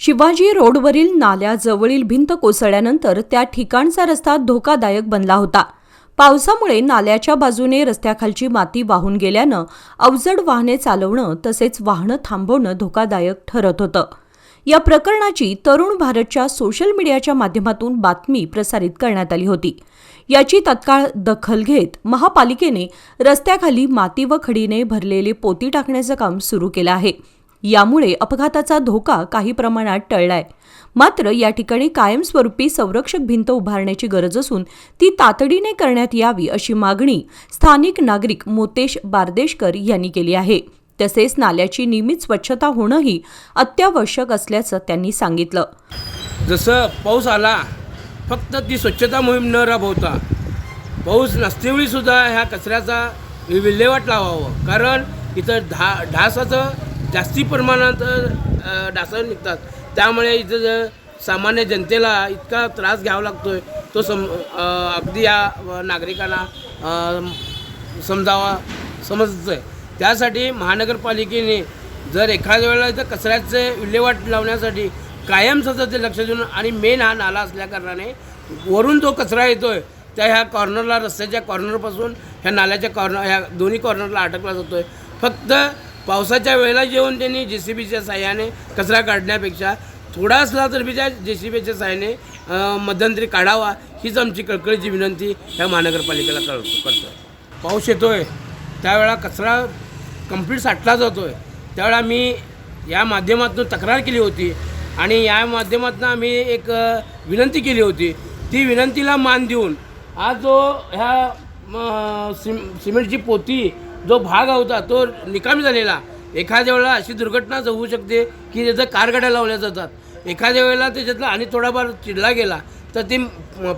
शिवाजी रोडवरील नाल्याजवळील भिंत कोसळल्यानंतर त्या ठिकाणचा रस्ता धोकादायक बनला होता. पावसामुळे नाल्याच्या बाजूने रस्त्याखालची माती वाहून गेल्यानं अवजड वाहने चालवणं तसेच वाहनं थांबवणं धोकादायक ठरत होतं. या प्रकरणाची तरुण भारतच्या सोशल मीडियाच्या माध्यमातून बातमी प्रसारित करण्यात आली होती. याची तत्काळ दखल घेत महापालिकेने रस्त्याखाली माती व खडीने भरलेले पोती टाकण्याचं काम सुरू केलं आहे. यामुळे अपघाताचा धोका काही प्रमाणात टळलाय. मात्र या ठिकाणी कायमस्वरूपी संरक्षक भिंत उभारण्याची गरज असून ती तातडीने करण्यात यावी अशी मागणी स्थानिक नागरिक मोतेश बारदेशकर यांनी केली आहे. तसेच नाल्याची नियमित स्वच्छता होणंही अत्यावश्यक असल्याचं त्यांनी सांगितलं. जसं पाऊस आला फक्त ती स्वच्छता मोहीम न राबवता पाऊस नसतेवेळी सुद्धा ह्या कचऱ्याचा विल्हेवाट लावावं. कारण इथं ढा ढासाचं जास्ती प्रमाणात अ, डासं निघतात. त्यामुळे इथं सामान्य जनतेला इतका त्रास घ्यावा लागतो आहे तो सम अगदी या नागरिकांना समजावा समजतो आहे त्यासाठी महानगरपालिकेने जर एखाद्या वेळेला इथं कचऱ्याचे विल्हेवाट लावण्यासाठी कायम सतत ते लक्ष देऊन आणि मेन हा नाला असल्याकारणाने वरून जो कचरा येतो आहे त्या ह्या कॉर्नरला रस्त्याच्या कॉर्नरपासून ह्या नाल्याच्या कॉर्नर ह्या दोन्ही कॉर्नरला अटकला जातो आहे फक्त पावसाच्या वेळेला येऊन त्यांनी जे सी बीच्या साह्याने कचरा काढण्यापेक्षा थोडा असला तर बीच्या जे सी बीच्या साह्याने मध्यंतरी काढावा हीच आमची कळकळीची विनंती ह्या महानगरपालिकेला कळ करतो पाऊस येतो आहे त्यावेळा कचरा कंप्लीट साठला जातो आहे त्यावेळा मी या माध्यमातून तक्रार केली होती आणि या माध्यमातून आम्ही एक विनंती केली होती. ती विनंतीला मान देऊन आज जो ह्या सिम सिमेंटची पोती जो भाग होता तो निकामी झालेला. एखाद्या वेळेला अशी दुर्घटना होऊ शकते की त्याचं कारगाड्या लावल्या जातात. एखाद्या वेळेला त्याच्यातला आणि थोडाफार चिडला गेला तर ते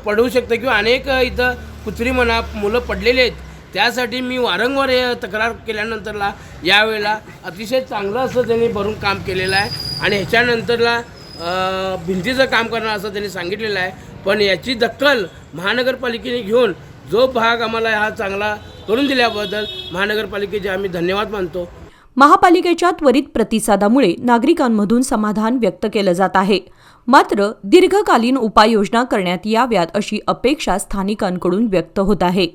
पडू शकतं किंवा अनेक इथं कुत्री म्हणा मुलं पडलेले आहेत. त्यासाठी मी वारंवार तक्रार केल्यानंतरला यावेळेला अतिशय चांगलं असं त्यांनी भरून काम केलेलं आहे. आणि ह्याच्यानंतरला भिंतीचं काम करणार असं त्यांनी सांगितलेलं आहे. पण याची दखल महानगरपालिकेने घेऊन जो भाग आम्हाला हा चांगला करून दिल्याबद्दल महानगरपालिकेचे आम्ही धन्यवाद मानतो. महापालिकेच्या त्वरित प्रतिसादामुळे नागरिकांमधून समाधान व्यक्त केलं जात आहे. मात्र दीर्घकालीन उपाययोजना करण्यात याव्यात अशी अपेक्षा स्थानिकांकडून व्यक्त होत आहे.